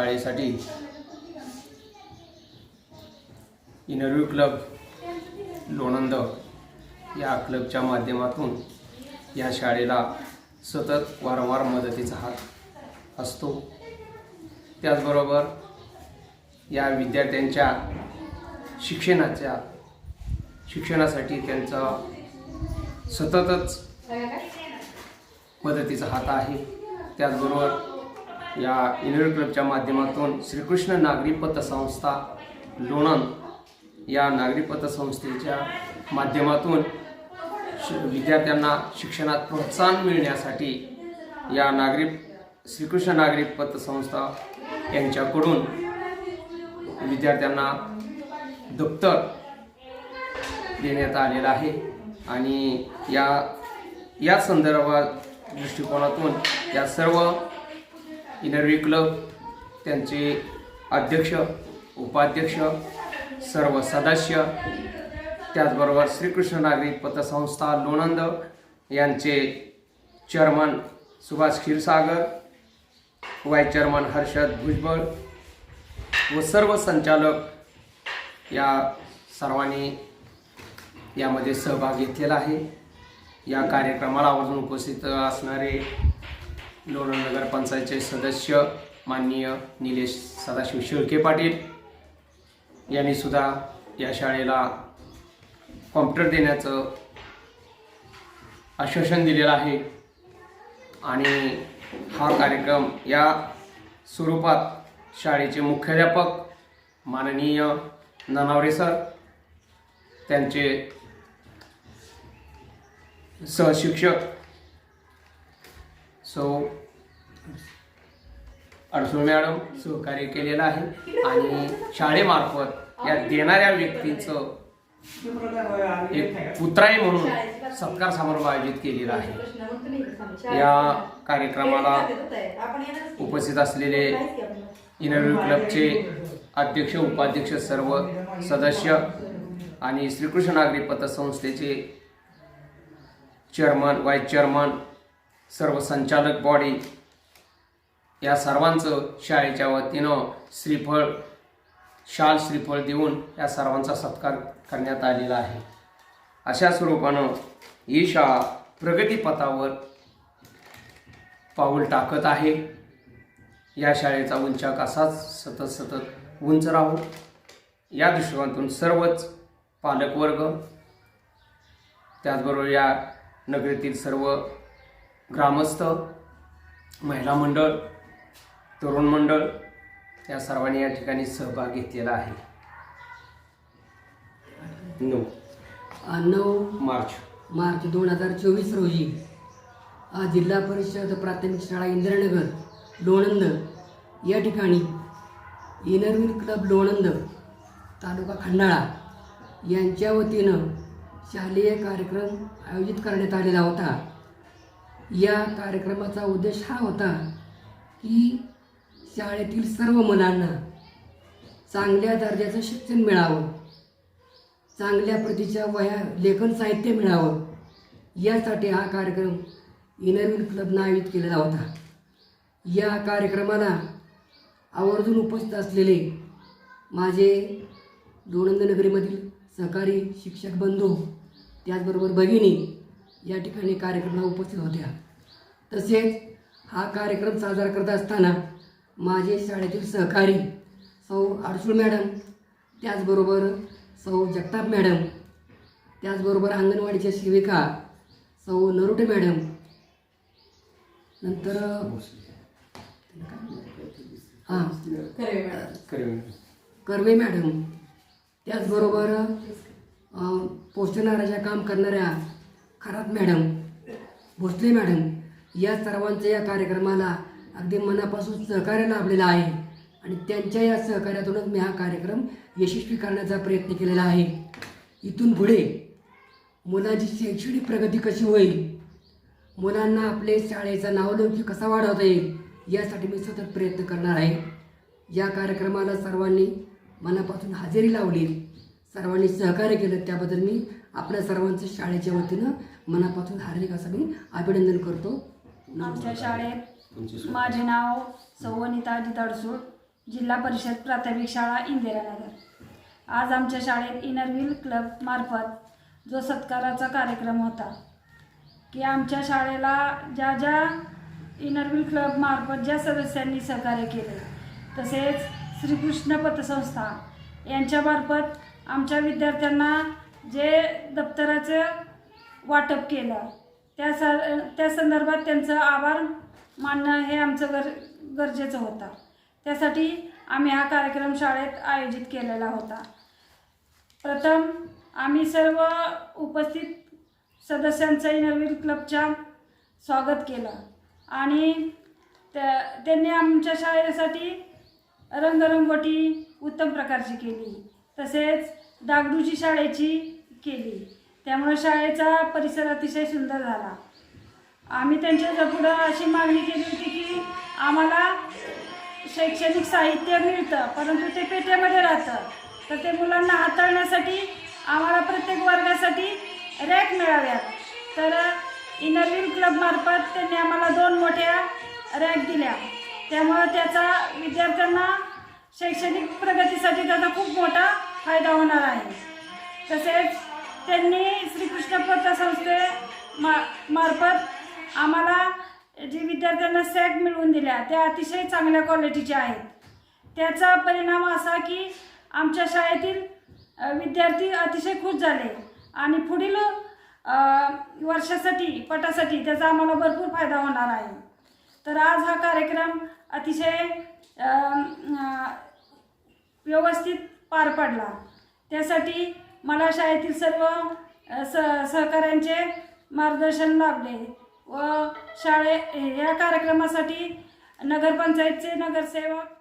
शाळेसाठी. इनरव्ह्यू क्लब लोणंद या क्लबच्या माध्यमातून या शाळेला सतत वारंवार मदतीचा हात असतो. त्याचबरोबर या विद्यार्थ्यांच्या शिक्षणाच्या शिक्षणासाठी त्यांचा सततच मदतीचा हात आहे. त्याचबरोबर या इनर क्लबच्या माध्यमातून श्रीकृष्ण नागरी पतसंस्था लोणंद या नागरी पतसंस्थेच्या माध्यमातून श विद्यार्थ्यांना शिक्षणात प्रोत्साहन मिळण्यासाठी या नागरी श्रीकृष्ण नागरी पतसंस्था यांच्याकडून विद्यार्थ्यांना दप्तर देण्यात आलेला आहे आणि या या संदर्भात दृष्टिकोनातून या सर्व इनरवी क्लब त्यांचे अध्यक्ष उपाध्यक्ष सर्व सदस्य त्याचबरोबर श्रीकृष्ण नागरिक पतसंस्था लोणंद यांचे chairman Subhash Kshirsagar vice chairman Harshad Bhujbal व सर्व संचालक या सर्वांनी यामध्ये सहभाग घेतलेला आहे. या कार्यक्रमाला आवर्जून उपस्थित असणारे लोणंद नगर पंचायतचे सदस्य माननीय निलेश सदाशिव शेळके पाटील यांनी सुद्धा या शाळेला कॉम्प्युटर देण्याचं आश्वासन दिलेलं आहे. आणि हा कार्यक्रम या स्वरूपात शाळेचे मुख्याध्यापक माननीय ननावरे सर त्यांचे सहशिक्षक सो अडसूळ मॅडम सहकार्य केलेलं आहे आणि शाळेमार्फत या देणाऱ्या व्यक्तीचं एक पुत्राई म्हणून सत्कार समारोह आयोजित केलेला आहे. या कार्यक्रमाला उपस्थित असलेले इनरव्ह्यू क्लबचे अध्यक्ष उपाध्यक्ष सर्व सदस्य आणि श्रीकृष्ण नागरी पतसंस्थेचे चेअरमन वाईस चेअरमन सर्व संचालक बॉडी या सर्वांचं शाळेच्या वतीनं श्रीफळ शाल श्रीफळ देऊन या सर्वांचा सत्कार करण्यात आलेला आहे. अशा स्वरूपानं ही शाळा प्रगतीपथावर पाऊल टाकत आहे. या शाळेचा उंचाक असाच सतत सतत उंच राहू. या दृष्टिकोनातून सर्वच पालकवर्ग त्याचबरोबर या नगरीतील सर्व ग्रामस्थ महिला मंडळ तरुण मंडळ या सर्वांनी या ठिकाणी सहभाग घेतलेला आहे. नऊ. नऊ मार्च. मार्च दोन हजार चोवीस रोजी जिल्हा परिषद प्राथमिक शाळा इंदिरानगर लोणंद या ठिकाणी Inner Wheel club Lonand taluka Khandala यांच्या वतीनं शालेय कार्यक्रम आयोजित करण्यात आलेला होता. या कार्यक्रमाचा उद्देश हा होता की शाळेतील सर्व मुलांना चांगल्या दर्जाचं शिक्षण मिळावं. चांगल्या प्रतीच्या वया लेखन साहित्य मिळावं. यासाठी हा कार्यक्रम इनरविन क्लबनं आयोजित केलेला होता. या कार्यक्रमाला आवर्जून उपस्थित असलेले माझे दोनंदनगरीमधील सहकारी शिक्षक बंधू त्याचबरोबर भगिनी या ठिकाणी कार्यक्रमाला उपस्थित होत्या. तसेच हा कार्यक्रम साजरा करत असताना माझे शाळेतील सहकारी सौ आडसूळ मॅडम त्याचबरोबर सौ जगताप मॅडम त्याचबरोबर अंगणवाडीच्या सेविका सौ नरुटे मॅडम नंतर हां कर्वे मॅडम त्याचबरोबर अ, काम करणाऱ्या खरात मॅडम. भोसले मॅडम या सर्वांच्या या कार्यक्रमाला अगदी मनापासून सहकार्य लाभलेलं आहे आणि त्यांच्या या सहकार्यातूनच मी हा कार्यक्रम यशस्वी करण्याचा प्रयत्न केलेला आहे. इथून पुढे मुलांची शैक्षणिक प्रगती कशी होईल? मुलांना आपले शाळेचा नावलौकिक कसा वाढवता येईल? यासाठी मी सतत प्रयत्न करणार आहे. या कार्यक्रमाला सर्वांनी मनापासून हजेरी लावली. सर्वांनी सहकार्य केलं. त्याबद्दल मी आपल्या सर्वांचं शाळेच्या वतीनं मनापासून हार्दिक असं मी अभिनंदन करतो. आमच्या शाळेत माझे नाव सौ वनिता अजित अडसूळ जिल्हा परिषद प्राथमिक शाळा इंदिरानगर. आज आमच्या शाळेत इनरव्हील क्लब मार्फत जो सत्काराचा कार्यक्रम होता की आमच्या शाळेला ज्या ज्या इनरव्हील क्लब मार्फत ज्या सदस्यांनी सहकार्य केले तसेच श्रीकृष्ण पतसंस्था यांच्यामार्फत आमच्या विद्यार्थ्यांना जे दप्तराचं वाटप केलं. त्या स त्या संदर्भात त्यांचं आभार मानणं हे आमचं गर गरजेचं होतं. त्यासाठी आम्ही हा कार्यक्रम शाळेत आयोजित केलेला होता. प्रथम आम्ही सर्व उपस्थित सदस्यांचंही नवीन क्लबच्या स्वागत केलं. आणि त्या त्यांनी आमच्या शाळेसाठी रंगरंगोटी उत्तम प्रकारची केली. तसेच डागडूजी शाळेची केली. त्यामुळे शाळेचा परिसर अतिशय सुंदर झाला. आम्ही त्यांच्या पुढं अशी मागणी केली होती की आम्हाला शैक्षणिक साहित्य मिळतं परंतु ते पेट्यामध्ये राहतं. तर ते मुलांना हाताळण्यासाठी आम्हाला प्रत्येक वर्गासाठी रॅक मिळाव्यात. तर इनरविल क्लबमार्फत त्यांनी आम्हाला दोन मोठ्या रॅक दिल्या. त्यामुळं त्याचा विद्यार्थ्यांना शैक्षणिक प्रगतीसाठी त्याचा खूप मोठा फायदा होणार आहे. तसेच त्यांनी श्रीकृष्ण पतसंस्थे मा मार्फत आम्हाला जी विद्यार्थ्यांना सॅग मिळवून दिल्या त्या अतिशय चांगल्या क्वालिटीच्या आहेत. त्याचा परिणाम असा की आमच्या शाळेतील विद्यार्थी अतिशय खुश झाले आणि पुढील वर्षासाठी पटासाठी त्याचा आम्हाला भरपूर फायदा होणार आहे. तर आज हा कार्यक्रम अतिशय व्यवस्थित पार पडला. त्यासाठी मला शाळेतील सर्व स सहकाऱ्यांचे मार्गदर्शन लाभले व शाळे या कार्यक्रमासाठी नगरपंचायतचे नगरसेवक